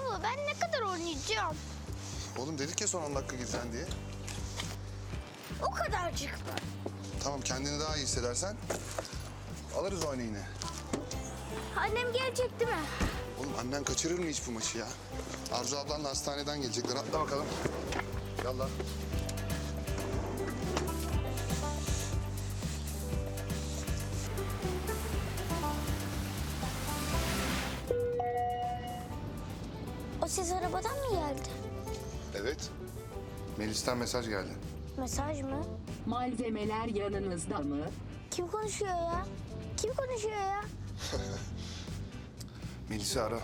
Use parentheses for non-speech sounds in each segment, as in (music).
Baba ben ne kadar oynayacağım? Oğlum dedik ya son 10 dakika gireceksin diye. O kadarcık mı? Tamam kendini daha iyi hissedersen alırız oyunu yine. Annem gelecek değil mi? Oğlum annen kaçırır mı hiç bu maçı ya? Arzu ablanla hastaneden gelecekler. Atla bakalım. Yallah. Ses arabadan mı geldi? Evet. Melis'ten mesaj geldi. Mesaj mı? Malzemeler yanınızda mı? Kim konuşuyor ya? Kim konuşuyor ya? (laughs) Melis'i ara.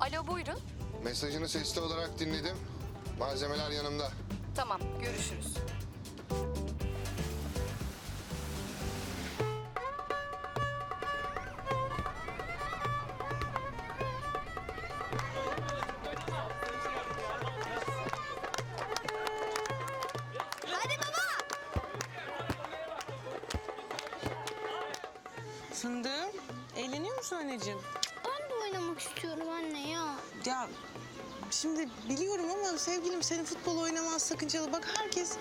Alo buyurun. Mesajını sesli olarak dinledim. Malzemeler yanımda. Tamam görüşürüz. Şimdi biliyorum ama sevgilim senin futbol oynaman sakıncalı. Bak herkes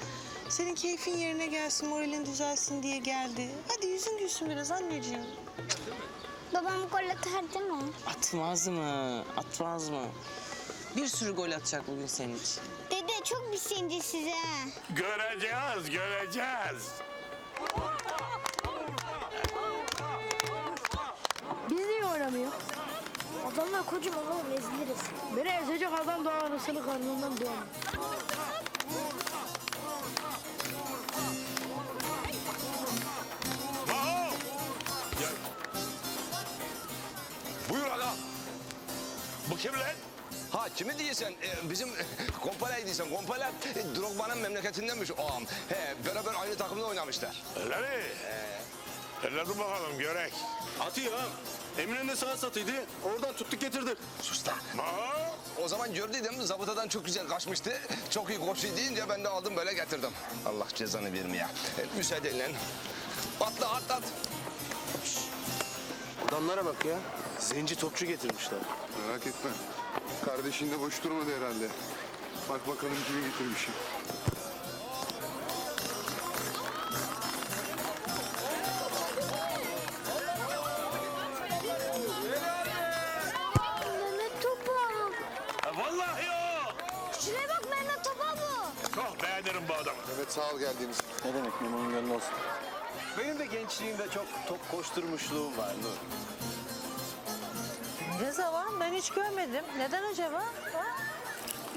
senin keyfin yerine gelsin, moralin düzelsin diye geldi. Hadi yüzün gülsün biraz anneciğim. Babam gol atar değil mi? Atmaz mı? Atmaz mı? Bir sürü gol atacak bugün senin için. Dede çok bir size. Göreceğiz, göreceğiz. Kocaman oğlum eziliriz. Beni ezecek adam daha anasını karnından! Gel. Buyur aga. Bu kim lan? Ha kimi diyorsun? Ee, bizim Kompale'yi diyorsun. Kompale e, Drogba'nın memleketindenmiş ağam. He, beraber aynı takımda oynamışlar. Öyle mi? Hele dur bakalım görek. Atıyor ha. Eminönü'nde saat satıydı. Oradan tuttuk getirdik. Sus da. Maho! O zaman gördüydüm zabıtadan çok güzel kaçmıştı. Çok iyi koşu deyince ben de aldım böyle getirdim. Allah cezanı vermeye. E, müsaadenle. Atla at at. Adamlara bak ya. Zenci topçu getirmişler. Merak etme. Kardeşin de boş durmadı herhalde. Bak bakalım kimi getirmişim. Evet sağ ol geldiğiniz için. Ne demek memonun gönlü olsun. Benim de gençliğimde çok top koşturmuşluğum var Nur. Ne zaman? Ben hiç görmedim. Neden acaba?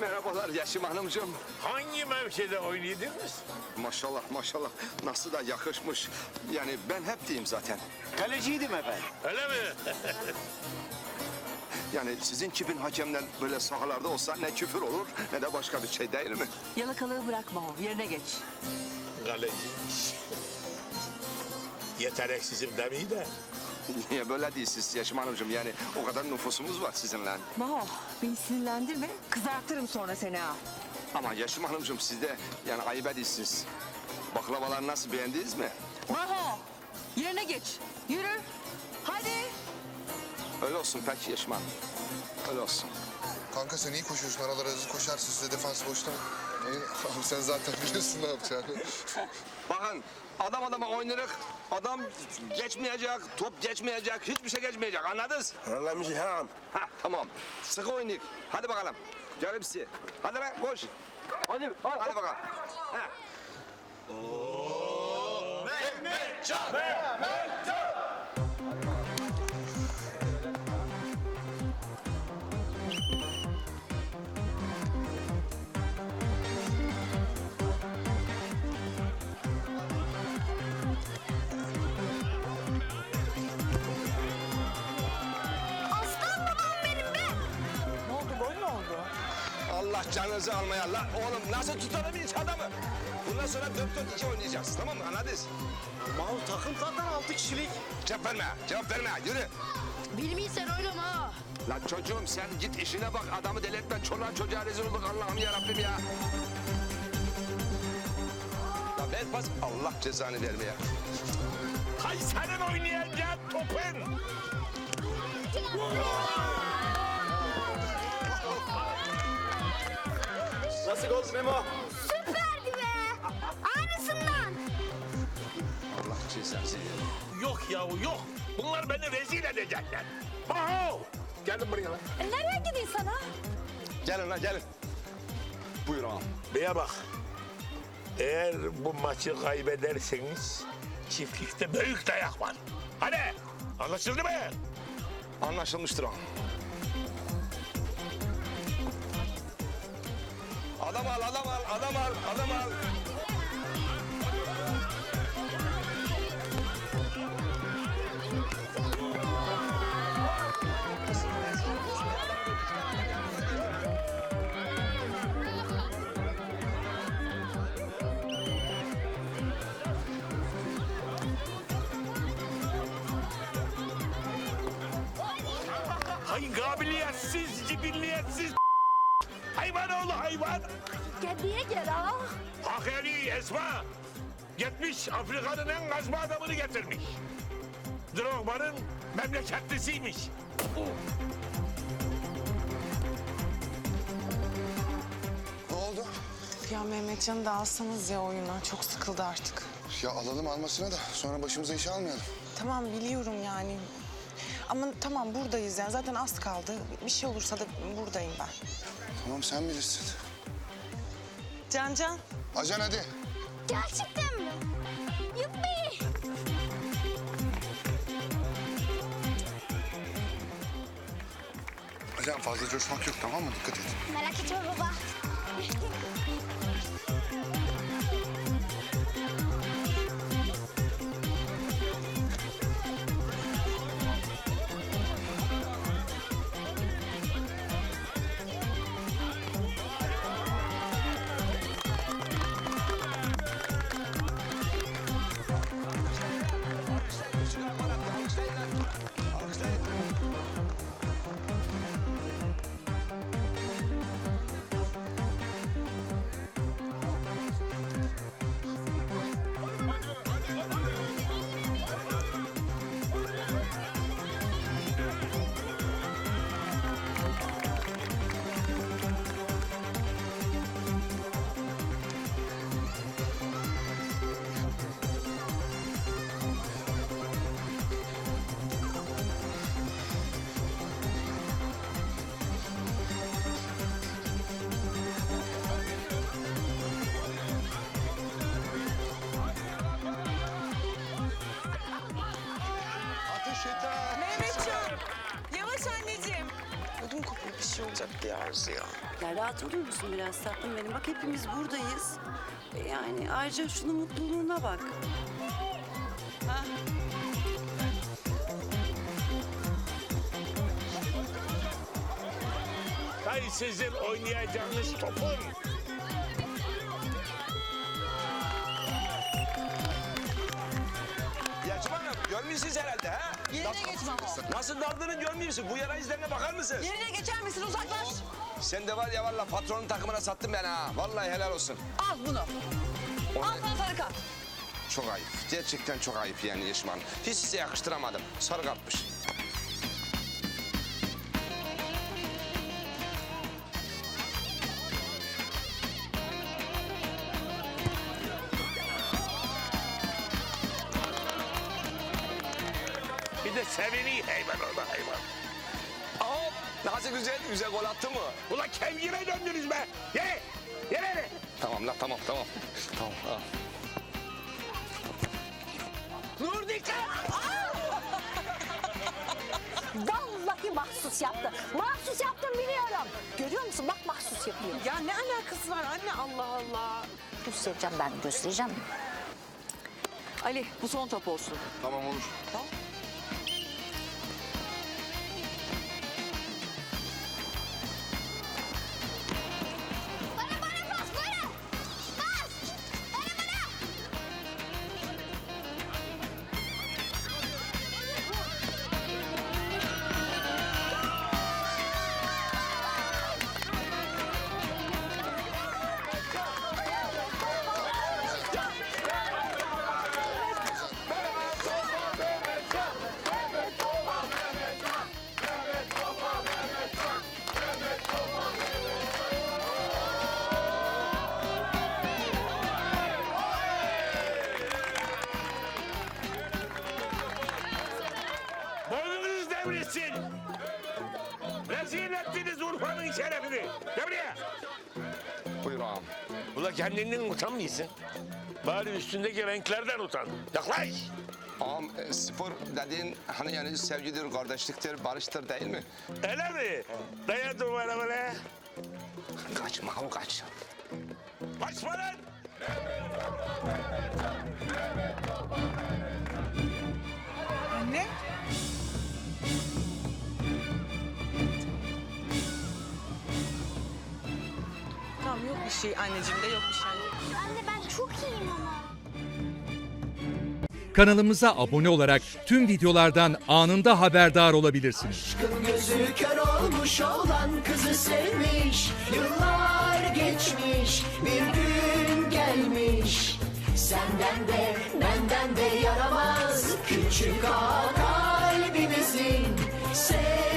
Merhabalar Yaşım Hanımcığım. Hangi mevkide oynuyordunuz? Maşallah maşallah. Nasıl da yakışmış. Yani ben hep diyeyim zaten. Kaleciydim efendim. Öyle mi? (laughs) Yani sizin kibin hakemler böyle sahalarda olsa ne küfür olur ne de başka bir şey değil mi? Yalakalığı bırakma o. Yerine geç. Kaleci. Yeteneksizim demeyi de. Niye böyle değilsiniz Yaşım Hanımcığım? Yani o kadar nüfusumuz var sizinle. Maho beni sinirlendirme. Kızartırım sonra seni ha. Ama Yaşım Hanımcığım siz de yani ayıp ediyorsunuz. Baklavalar nasıl beğendiniz mi? Maho yerine geç. Yürü. Hadi. Öyle olsun peki Yaşım Hanım. Öyle olsun. Kanka sen iyi koşuyorsun. Aralara hızlı koşarsın. Size defans boşta mı? (laughs) Abi sen zaten biliyorsun ne yapacağını. (laughs) Bakın adam adama oynarık. Adam geçmeyecek, top geçmeyecek, hiçbir şey geçmeyecek. Anladınız? Anlamış ha. Ha tamam. Sıkı oynayık. Hadi bakalım. Gel hepsi. Hadi lan koş. Hadi. Hadi bakalım. Ha. Aslan Allah canınızı almaya. La, oğlum nasıl tutalım hiç adamı? Bundan sonra 4-4-2 oynayacağız. Tamam mı? Anladınız? Mal takım zaten altı kişilik. Cevap verme. Cevap verme. Yürü. Bilmiyorsan oynama ha. Lan çocuğum sen git işine bak. Adamı deli etme. Çoluğa çocuğa rezil olduk. Allah'ım yarabbim ya. Lan ver pas. Allah cezanı vermeye. Hay senin oynayacağın topun. Nasıl gol Memo? Süperdi be. Aynısından. Allah cezası. Yok yahu yok. Bunlar beni rezil edecekler. Maho! Gelin buraya lan. E, nereye gideyim sana? Gelin lan gelin. Buyur ağam. Beye bak. Eğer bu maçı kaybederseniz çiftlikte büyük dayak var. Hadi anlaşıldı mı? Anlaşılmıştır ağam. Adam al, adam al, adam al, adam al. Hay kabiliyetsiz, cibilliyetsiz hayvan oğlu hayvan. Kediye gel ha. Hakeri Esma gitmiş Afrika'nın en gazma adamını getirmiş. Drogba'nın memleketlisiymiş. Ne oldu? Ya Mehmetcan'ı da alsanız ya oyuna. Çok sıkıldı artık. Ya alalım almasına da sonra başımıza iş almayalım. Tamam biliyorum yani. Ama tamam buradayız yani. Zaten az kaldı. Bir şey olursa da buradayım ben. Tamam sen bilirsin. Can Can. Ajan hadi. Gerçekten mi? Yuppi. Ajan fazla coşmak yok tamam mı? Dikkat et. Merak etme baba. Olacak diye Arzu ya. Rahat olur musun biraz tatlım benim? Bak hepimiz buradayız. E Yani ayrıca şunun mutluluğuna bak. Hay sizin oynayacağınız topun. Hanım görmüyorsunuz herhalde ha? Yerine geç Mamo. Nasıl daldığını görmüyorsun? Bu yara izlerine bakar mısın? Yerine geçer misin? Uzaklaş. Sen de var ya valla patronun takımına sattın beni ha. Vallahi helal olsun. Al bunu. Al sana sarı kart. Çok ayıp. Gerçekten çok ayıp yani Yeşim Hanım. Hiç size yakıştıramadım. Sarı kapmış. Sevini hayvan oğlu hayvan. Aa, nasıl güzel, güzel gol attı mı? Ulan kevgire döndünüz be. Ye! Ye beni. Tamam la tamam tamam. Tamam. Ha. Nur dikkat! Vallahi mahsus yaptı. Mahsus yaptım biliyorum. Görüyor musun? Bak mahsus yapıyor. Ya ne alakası var anne Allah Allah. Göstereceğim ben göstereceğim. Ali bu son top olsun. Tamam olur. Bana kahretsin. Rezil ettiniz Urfa'nın şerefini. Gel buraya. Buyur ağam. Ula kendinden utanmıyorsun. Bari üstündeki renklerden utan. Yaklaş. Ağam e, spor dediğin hani yani sevgidir, kardeşliktir, barıştır değil mi? Öyle mi? Daya duvara böyle. Kaçma ağam kaç. Kaçma lan. Şey anneciğim de yok bir şey. Anne ben çok iyiyim ama. Kanalımıza abone olarak tüm videolardan anında haberdar olabilirsiniz. Gözü kör olmuş olan kızı sevmiş Yıllar geçmiş bir gün gelmiş Senden de benden de yaramaz Küçük ağa kalbimizin Sevgisi